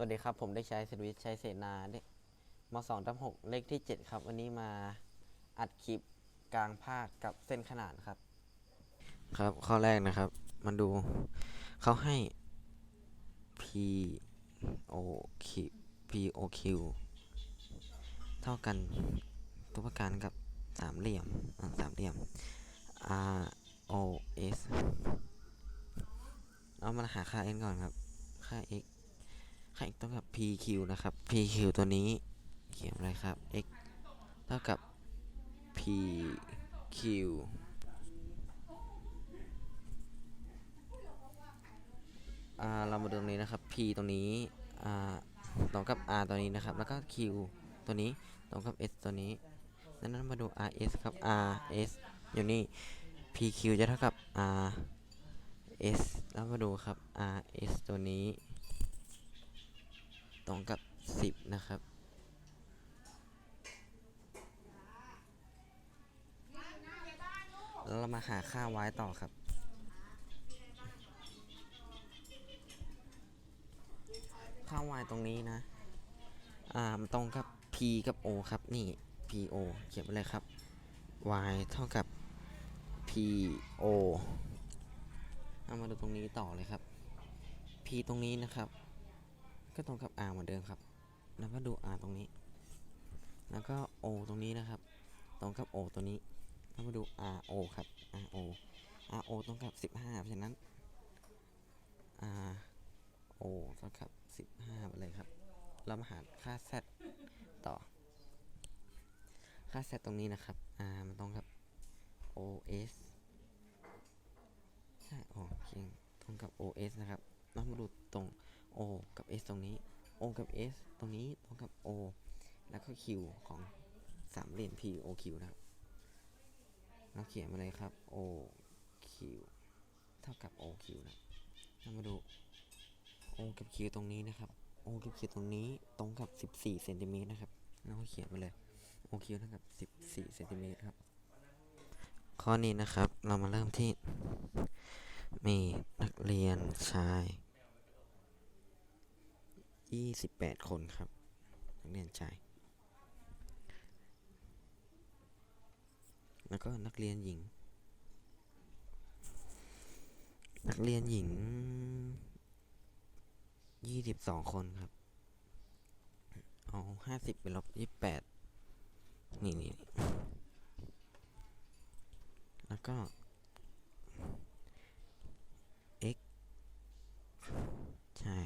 วัสดีครับ ผมได้ใช้สวิตชัยเสนาเลขมสองทับหกเลขที่7ครับ วันนี้มาอัดคลิปกลางภาคกับเส้นขนานครับ ครับข้อแรกนะครับ มาดูเขาให้ p o q p o q เท่ากันตัวประการกับสามเหลี่ยมสามเหลี่ยม r o s เอามาหาค่า n ก่อนครับ ค่า x ค่า x เท่ากับ pq นะครับ pq ตัวนี้เขียนอะไรครับ x เท่ากับ pq อ่าเรามาดูตรงนี้นะครับ p ตรงนี้อ่าตรงกับ r ตัวนี้นะครับ แล้วก็ q ตัวนี้ตรงกับ s ตัวนี้ดังนั้นมาดู rs ครับ rs อยู่นี่ pq จะเท่ากับ r s แล้วมาดูครับ rs ตัวนี้ ตรงกับ 10 นะครับ แล้วเรามาหาค่า y ต่อครับ ค่า y ตรงนี้นะ อ่ามันตรงกับ p กับ o ครับนี่ p o เขียนไปเลยครับ y เท่ากับ p o เอามาดูตรงนี้ต่อเลยครับ p ตรงนี้นะครับ ก็ตรงกับ r เหมือนเดิมครับ แล้วก็ดู r ตรงนี้ แล้วก็ o ตรงนี้นะครับ ตรงกับ o ตัวนี้ แล้วมาดู r o ครับ r o r o ตรงกับ 15เพราะฉะนั้น r o เท่ากับ 15ไปเลยครับ เรามาหาค่า z ต่อ ค่า z ตรงนี้นะครับ r มันตรงกับ o s ใช่โอเคตรงกับ o s นะครับเรามาดูตรง o กับ s ตรงนี้ o กับ s ตรงนี้ตรงกับ o แล้วก็ q ของสามเหลี่ยม p o q นะครับเราเขียนมาเลยครับ o q เท่ากับ o q นะเรามาดู o กับ q ตรงนี้นะครับ o กับ q ตรงนี้ตรงกับ 14เซนติเมตรนะครับเราก็เขียนมาเลย o q เท่ากับ 14เซนติเมตรครับ ข้อนี้นะครับเรามาเริ่มที่ มีนักเรียนชาย 28 คนครับ นักเรียนชาย แล้วก็นักเรียนหญิง นักเรียนหญิง 22 คนครับ เอา 50เป็นลบ28 นี่นี่แล้วก็ x ใช่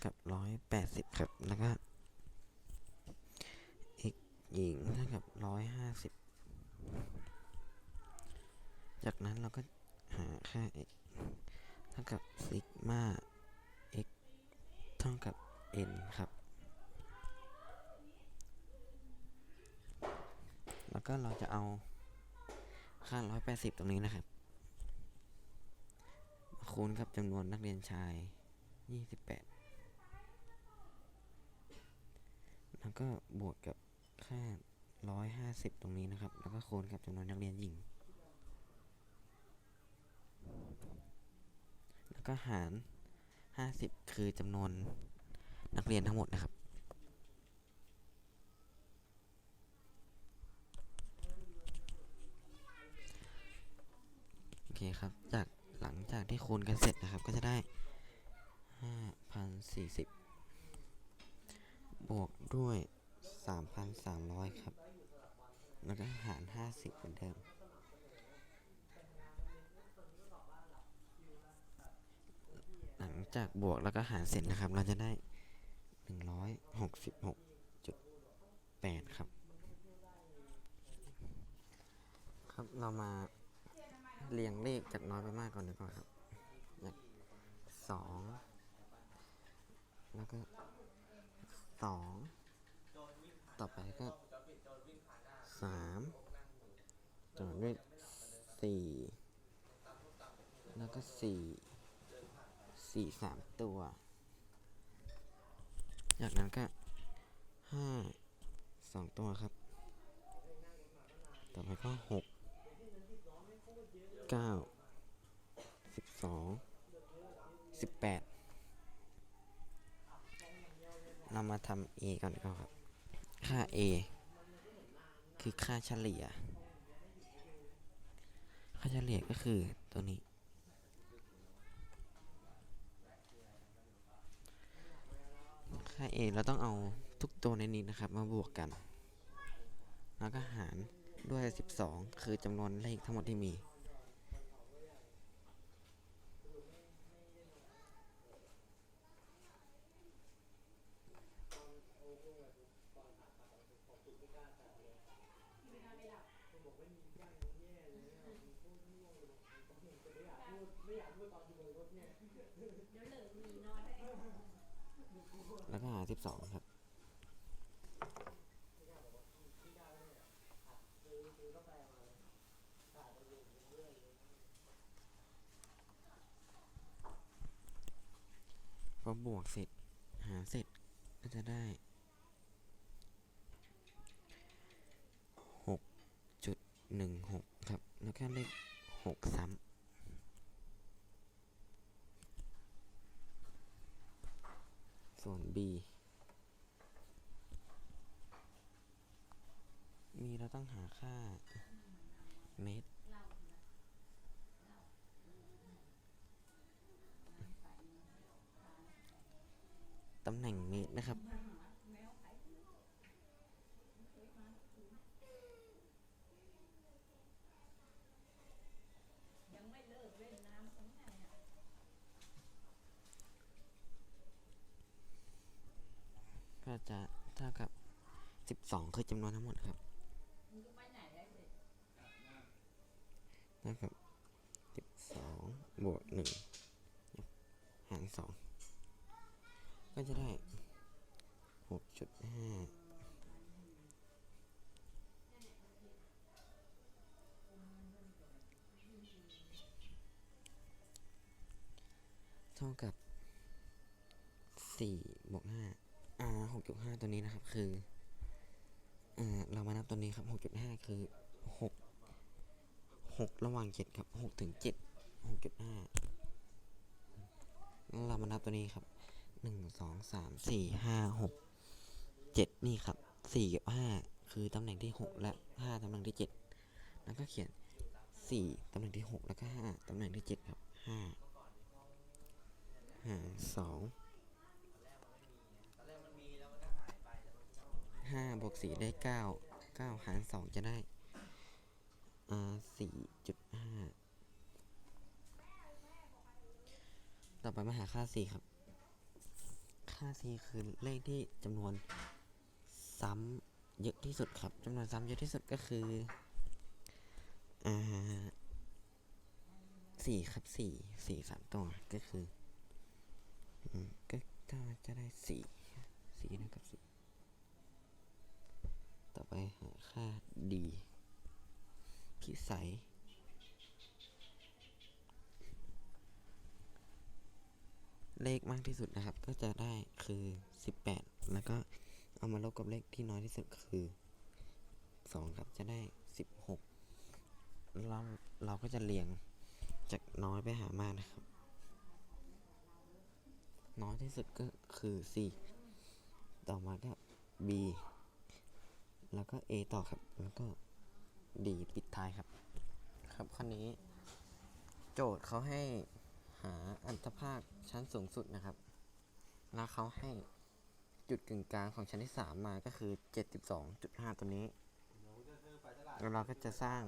เท่ากับ180ครับ แล้วก็ x หญิงเท่ากับ150จากนั้นเราก็หาค่า x เท่ากับซิกมา x เท่ากับ n ครับ แล้วก็เราจะเอาค่า 180 ตรงนี้นะครับ คูณกับจำนวนนักเรียนชาย 28 แล้วก็บวกกับค่า 150 ตรงนี้นะครับ แล้วก็คูณกับจำนวนนักเรียนหญิง แล้วก็หาร 50 คือจำนวนนักเรียนทั้งหมดนะครับ โอเคครับ จากหลังจากที่คูณกันเสร็จนะครับ ก็จะได้ 5,040 บวกด้วย 3,300 ครับ แล้วก็หาร 50 เหมือนเดิม หลังจากบวกแล้วก็หารเสร็จนะครับ เราจะได้ 166.8 ครับ ครับเรามาเรียงเลขจากน้อยไปมากก่อนดีกว่าครับจากสอง แล้วก็ สองต่อไปก็สามต่อด้วยสี่แล้วก็สี่สี่สามตัว จากนั้นก็ห้าสองตัวครับ ต่อไปก็หกเก้าสิบสองสิบแปด เรามาทำ a ก่อนก็ครับ ค่า a คือค่าเฉลี่ย ค่าเฉลี่ยก็คือตัวนี้ ค่า a เราต้องเอาทุกตัวในนี้นะครับ มาบวกกัน แล้วก็หารด้วย 12 คือจำนวนเลขทั้งหมดที่มี แล้วก็หาร12ครับ พอบวกเสร็จ หารเสร็จก็จะได้หกจุดหนึ่งหกครับ แล้วก็เลขหกซ้ำ ส่วน b มีเราต้องหาค่าเมตรตำแหน่งเมตรนะครับ จะเท่ากับ 12 คือจำนวนทั้งหมดครับเท่ากับ12บวก1หาร 2 ก็จะได้ 6.5เท่ากับ4บวก5 อ่า6.5ตัวนี้นะครับ คือ อ่า เรามานับตัวนี้ครับ6.5คือ6 6ระหว่าง7ครับ6ถึง7 6.5งั้นเรามานับตัวนี้ครับหนึ่งสองสามสี่ห้าหกเจ็ดนี่ครับสี่กับห้าคือตำแหน่งที่หกและห้าตำแหน่งที่เจ็ดแล้วก็เขียนสี่ตำแหน่งที่หกแล้วก็ห้าตำแหน่งที่เจ็ดครับห้าหาสองห้า บวกสี่ได้เก้าเก้าหารสองจะได้อ่าสี่จุดห้าต่อไปมาหาค่า c ครับ ค่า c คือเลขที่จำนวนซ้ำเยอะที่สุดครับจำนวนซ้ำเยอะที่สุดก็คืออ่าสี่ครับสี่สี่สามตัวก็คือ อืมก็จะได้สี่สี่นะกับสี่ ต่อไปหาค่า d พิสัยเลขมากที่สุดนะครับ ก็จะได้คือ 18 แล้วก็เอามาลบกับเลขที่น้อยที่สุดคือ 2 ครับจะได้ 16 เราเราก็จะเรียงจากน้อยไปหามากนะครับ น้อยที่สุดก็คือ 4 ต่อมาก็ b แล้วก็ a ต่อครับ แล้วก็ d ปิดท้ายครับ ครับข้อนี้ โจทย์เขาให้หาอันตภาคชั้นสูงสุดนะครับ แล้วเขาให้จุดกึ่งกลางของชั้นที่ 3 มาก็คือ 72.5 ตัวนี้แล้วเราก็จะสร้าง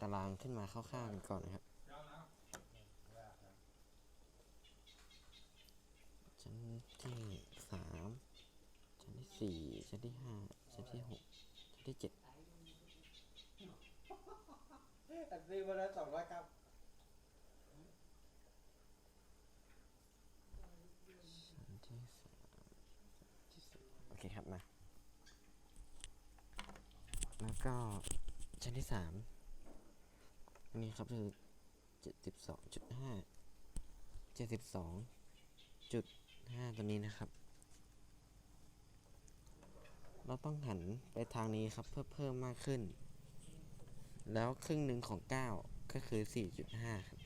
ตารางขึ้นมาคร่าวๆกันก่อนนะครับชั้นที่ 3 ชั้นที่ 4 ชั้นที่ 5 ชั้นที่ 6 ชั้นที่7อันนี้วันละสองร้อยครับชั้นที่สามที่สี่โอเคครับ มา แล้วก็ชั้นที่สามอันนี้ครับคือเจ็ดสิบสองจุดห้าเจ็ดสิบสองจุดห้าตัวนี้นะครับ เราต้องหันไปทางนี้ครับเพื่อเพิ่มมากขึ้น แล้วครึ่งหนึ่งของ 9 ก็คือ 4.5 ครับ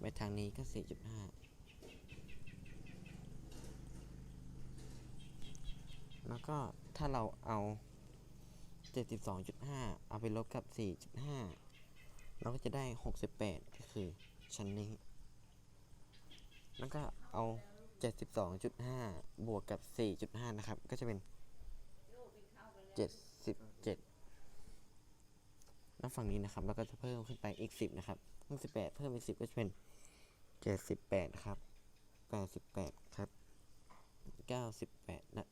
ไปทางนี้ก็ 4.5 แล้วก็ถ้าเราเอา 72.5 เอาไปลบกับ 4.5 เราก็จะได้ 68 ก็คือชั้นนี้ แล้วก็เอา 72.5 บวกกับ 4.5 นะครับ ก็จะเป็น 77 แล้วฝั่งนี้นะครับเราก็จะเพิ่มขึ้นไปอีก 10 นะครับ68เพิ่มอีก 10 ก็จะเป็น 78 ครับ 88 ครับ 98 และ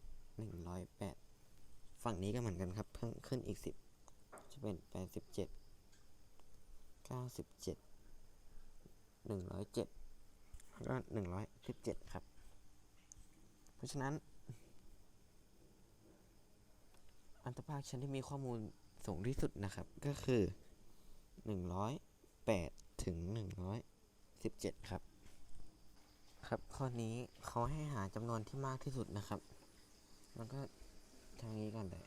108 ฝั่งนี้ก็เหมือนกันครับ เพิ่มขึ้นอีก 10 จะเป็น 87 97 107แล้วก็117 ครับ เพราะฉะนั้น อันตภาคชั้นที่มีข้อมูลสูงที่สุดนะครับ ก็คือ 108 ถึง 117 ครับ ครับข้อนี้เขาให้หาจำนวนที่มากที่สุดนะครับ แล้วก็ทางนี้ก่อนเลย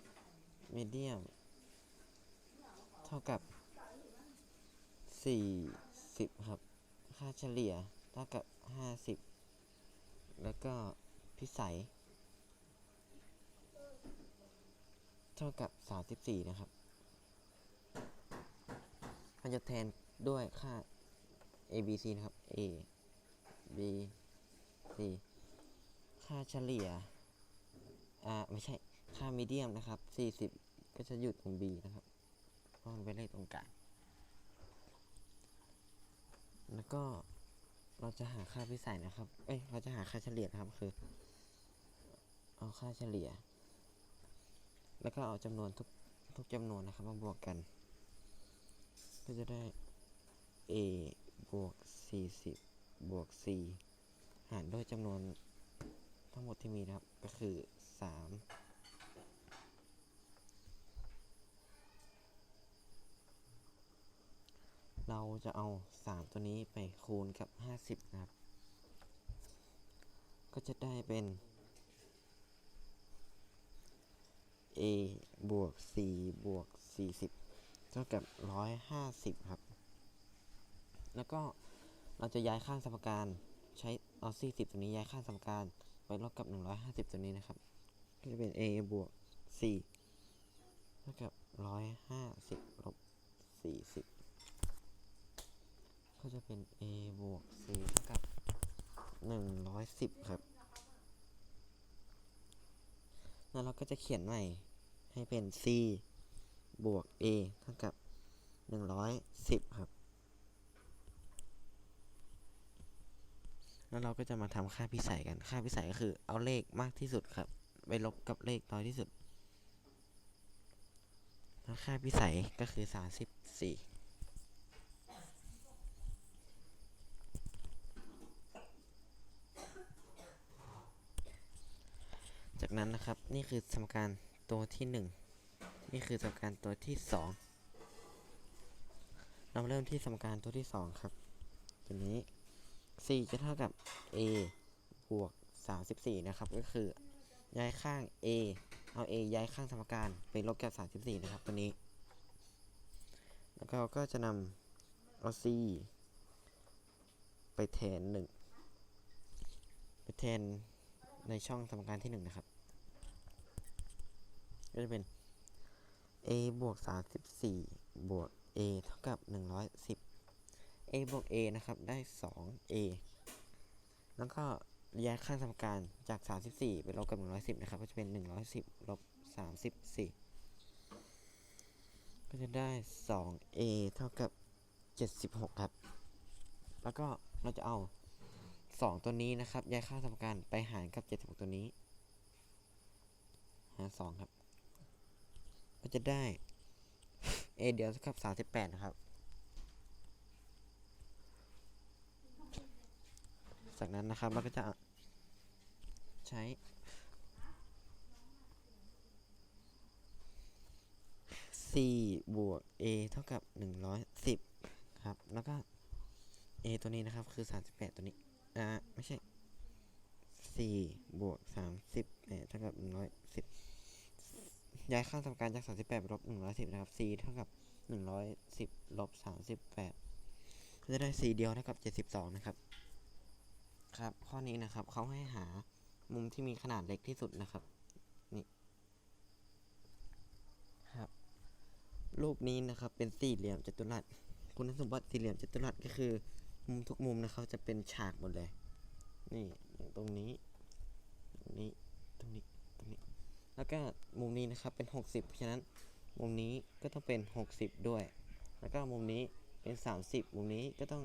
มีเดียมเท่ากับ 40 ครับ ค่าเฉลี่ยเท่ากับ 50 แล้วก็ พิสัย เท่ากับ 34 นะครับ มันจะแทนด้วยค่า a b c นะครับ a b c ค่าเฉลี่ย อ่า ไม่ใช่ ค่ามีเดียมนะครับ 40 ก็จะอยู่ตรง b นะครับเพราะมันเป็นเลขตรงกลาง แล้วก็เราจะหาค่าพิสัยนะครับ เอ้ย เราจะหาค่าเฉลี่ยนะครับ คือ เอาค่าเฉลี่ย แล้วก็เอาจำนวนทุกทุกจำนวนนะครับมาบวกกัน ก็จะได้ a บวก 40 บวก 4 หารด้วยจำนวนทั้งหมดที่มีนะครับ ก็คือ 3เราจะเอา 3 ตัวนี้ไปคูณกับ 50 นะครับ ก็จะได้เป็น a บวก4บวก40เท่ากับ 150 ครับ แล้วก็เราจะย้ายข้างสมการใช้เอา40ตัวนี้ย้ายข้างสมการไปลบกับ 150 ตัวนี้นะครับ ก็จะเป็น a บวก4เท่ากับ 150ลบ40 ก็จะเป็น a บวก4เท่ากับ 110 ครับแล้วเราก็จะเขียนใหม่ ให้เป็น c บวก a เท่ากับ 110 ครับ แล้วเราก็จะมาทำค่าพิสัยกัน ค่าพิสัยก็คือเอาเลขมากที่สุดครับ ไปลบกับเลขน้อยที่สุด แล้วค่าพิสัยก็คือ 34จากนั้นนะครับ นี่คือสมการ ตัวที่ 1 นี่คือสมการตัวที่ 2 เราเริ่มที่สมการตัวที่ 2 ครับตัวนี้ 4 จะเท่ากับ a บวก 34 นะครับ ก็คือ ย้ายข้าง a เอา a ย้ายข้างสมการไปลบกับ34 นะครับตัวนี้ แล้วก็ก็จะนำเอา c ไปแทน 1 ไปแทนในช่องสมการที่ 1 นะครับ ก็จะเป็น a บวก34 บวก a เท่ากับ 110 a บวก a นะครับ ได้ 2a แล้วก็แยกข้างสมการจาก 34ไปลบกับ 110 นะครับ ก็จะเป็น 110ลบ34 ก็จะได้ 2a เท่ากับ 76 ครับ แล้วก็เราจะเอา 2 ตัวนี้นะครับย้ายข้าสมการไปหารกับ 76 ตัวนี้ หาร 2 ครับ ก็จะได้ a เดียวเท่ากับ38นะครับ จากนั้นนะครับเราก็จะใช้ c บวก a เท่ากับ 110 ครับ แล้วก็ a ตัวนี้นะครับ คือ 38 ตัวนี้ อ่า ไม่ใช่ 4 บวก30เท่ากับ 110 ย้ายค่าสมการจาก38ลบ110นะครับ c เท่ากับ110ลบ38จะได้ c เดียวเท่ากับ72นะครับ ครับ ข้อนี้นะครับเขาให้หามุมที่มีขนาดเล็กที่สุดนะครับนี่ครับ รูปนี้นะครับเป็นสี่เหลี่ยมจัตุรัสคุณสมบัติสี่เหลี่ยมจัตุรัสก็คือ มุมทุกมุมนะครับจะเป็นฉากหมดเลย นี่ตรงนี้ ตรงนี้ตรงนี้ แล้วก็มุมนี้นะครับเป็น 60 เพราะฉะนั้นมุมนี้ก็ต้องเป็น 60 ด้วย แล้วก็มุมนี้เป็น 30 มุมนี้ก็ต้อง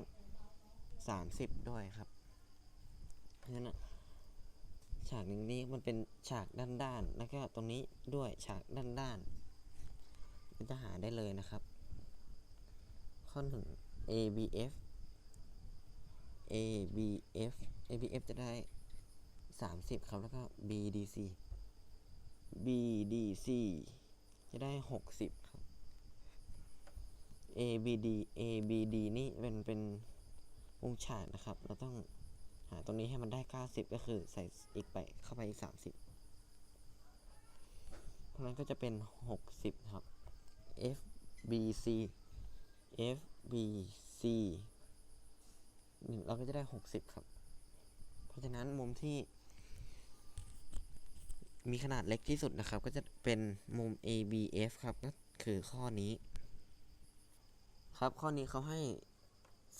30 ด้วยครับ เพราะฉะนั้นฉากหนึ่งนี้มันเป็นฉากด้านๆแล้วก็ตรงนี้ด้วยฉากด้านๆมันจะหาได้เลยนะครับ ข้อหนึ่ง ABF ABF ABF จะได้ 30 ครับ แล้วก็ BDC BDC จะได้ 60 ครับ ABD ABD นี่เป็นเป็นมุมฉากนะครับ เราต้องหาตรงนี้ให้มันได้ 90 ก็คือใส่อีกไปเข้าไปอีก 30 เพราะนั้นก็จะเป็น 60 ครับ FBC FBC เราก็จะได้ 60 ครับ เพราะฉะนั้นมุมที่ มีขนาดเล็กที่สุดนะครับ ก็จะเป็นมุม ABF ครับก็คือข้อนี้ ครับข้อนี้เขาให้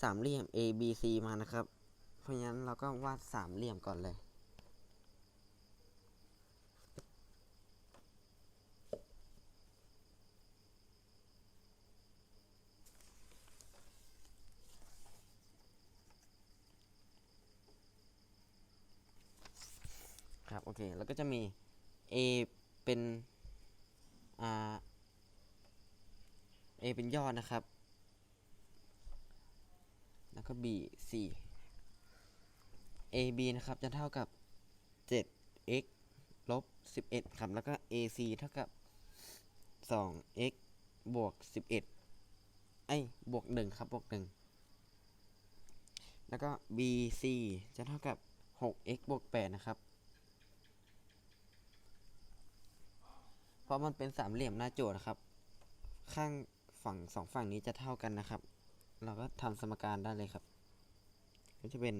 สามเหลี่ยม ABC มานะครับ เพราะฉะนั้นเราก็วาดสามเหลี่ยมก่อนเลยครับ โอเค แล้วก็จะมี A เป็น อ่า A เป็นยอดนะครับ แล้วก็ B C A B นะครับ จะเท่ากับ 7x ลบ 11 ครับ แล้วก็ A C เท่ากับ 2x บวก 11 ไอ้ บวก 1 ครับ บวก 1 แล้วก็ B C จะเท่ากับ 6x บวก 8 นะครับ เพ ราะมันเป็นสามเหลี่ยมหน้าโจทย์ครับ ข้างฝั่งสองฝั่งนี้จะเท่ากันนะครับ เราก็ทำสมการได้เลยครับ ก็จะเป็น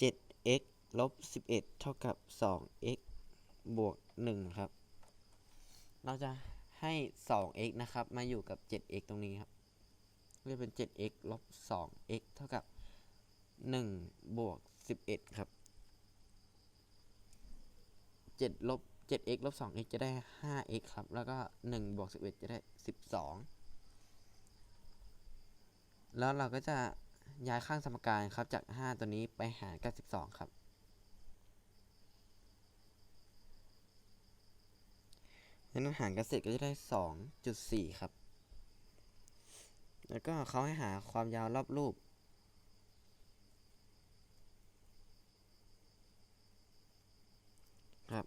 7x ลบ 11 เท่ากับ 2x บวก 1 ครับ เราจะให้ 2x นะครับ มาอยู่กับ 7x ตรงนี้ครับก็จะเป็น 7x ลบ 2x เท่ากับ 1 บวก 11 ครับ 7 ลบ 7x ลบ 2x จะได้ 5x ครับ แล้วก็ 1 บวก 11 จะได้ 12 แล้วเราก็จะย้ายข้างสมการครับ จาก 5 ตัวนี้ไปหารกับ 12 ครับนั้นหารกันเสร็จก็จะได้ 2.4 ครับ แล้วก็เขาให้หาความยาวรอบรูป ครับ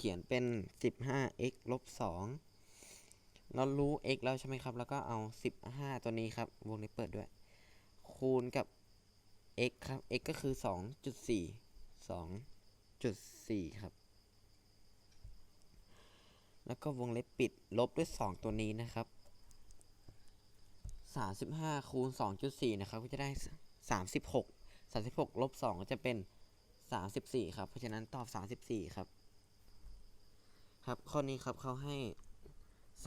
เขียนเป็น 15x ลบ2เรารู้ x แล้วใช่ไหมครับ แล้วก็เอา 15 ตัวนี้ครับ วงเล็บเปิดด้วย คูณกับ x ครับ x ก็คือ 2.4 2.4 ครับ แล้วก็วงเล็บปิดลบด้วย 2 ตัวนี้นะครับ 35 คูณ 2.4 นะครับ ก็จะได้ 36 36 ลบ2ก็จะเป็น 34 ครับ เพราะฉะนั้นตอบ 34 ครับ ครับ ข้อนี้ครับเขาให้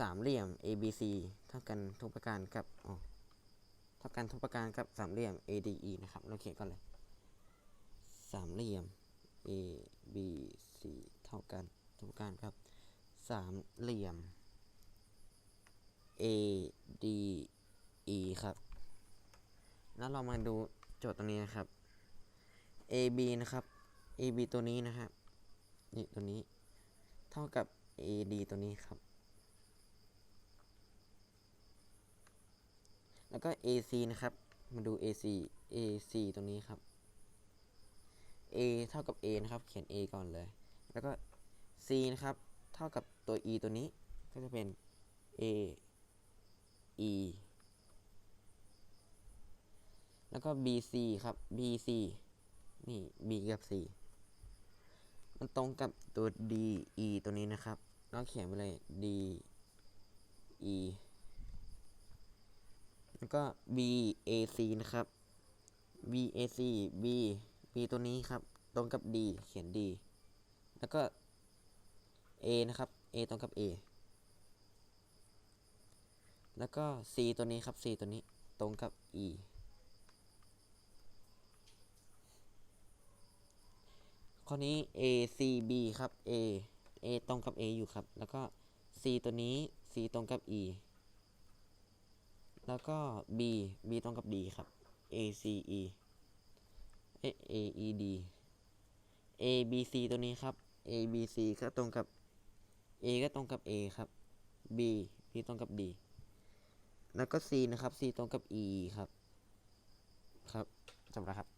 สามเหลี่ยม ABC เท่ากันทุกประการกับอ๋อเท่ากันทุกประการกับสามเหลี่ยม ADE นะครับ เราเขียนก่อนเลยสามเหลี่ยม ABC เท่ากันทุกประการครับสามเหลี่ยม ADE ครับ แล้วเรามาดูโจทย์ตรงนี้นะครับ AB นะครับ AB ตัวนี้นะครับนี่ตัวนี้ เท่ากับ AD ตัวนี้ครับ แล้วก็ AC นะครับ มาดู AC AC ตรงนี้ครับ A เท่ากับ A นะครับ เขียน A ก่อนเลย แล้วก็ C นะครับ เท่ากับตัว E ตัวนี้ ก็จะเป็น A E แล้วก็ BC ครับ BC นี่ B กับ C มันตรงกับตัว D E ตัวนี้นะครับเราเขียนไปเลย D E แล้วก็ B A C นะครับ B A C B B ตัวนี้ครับ ตรงกับ D เขียน D แล้วก็ A นะครับ A ตรงกับ A แล้วก็ c ตัวนี้ครับ c ตัวนี้ตรงกับ e ข้อนี้ a c b ครับ a a ตรงกับ a อยู่ครับ แล้วก็ c ตัวนี้ c ตรงกับ e แล้วก็ b b ตรงกับ d ครับ a c e a e d a b c ตัวนี้ครับ a b c ก็ตรงกับ a ก็ตรงกับ a ครับ b b ตรงกับ d แล้วก็ c นะครับ c ตรงกับ e ครับ ครับจบแล้วครับ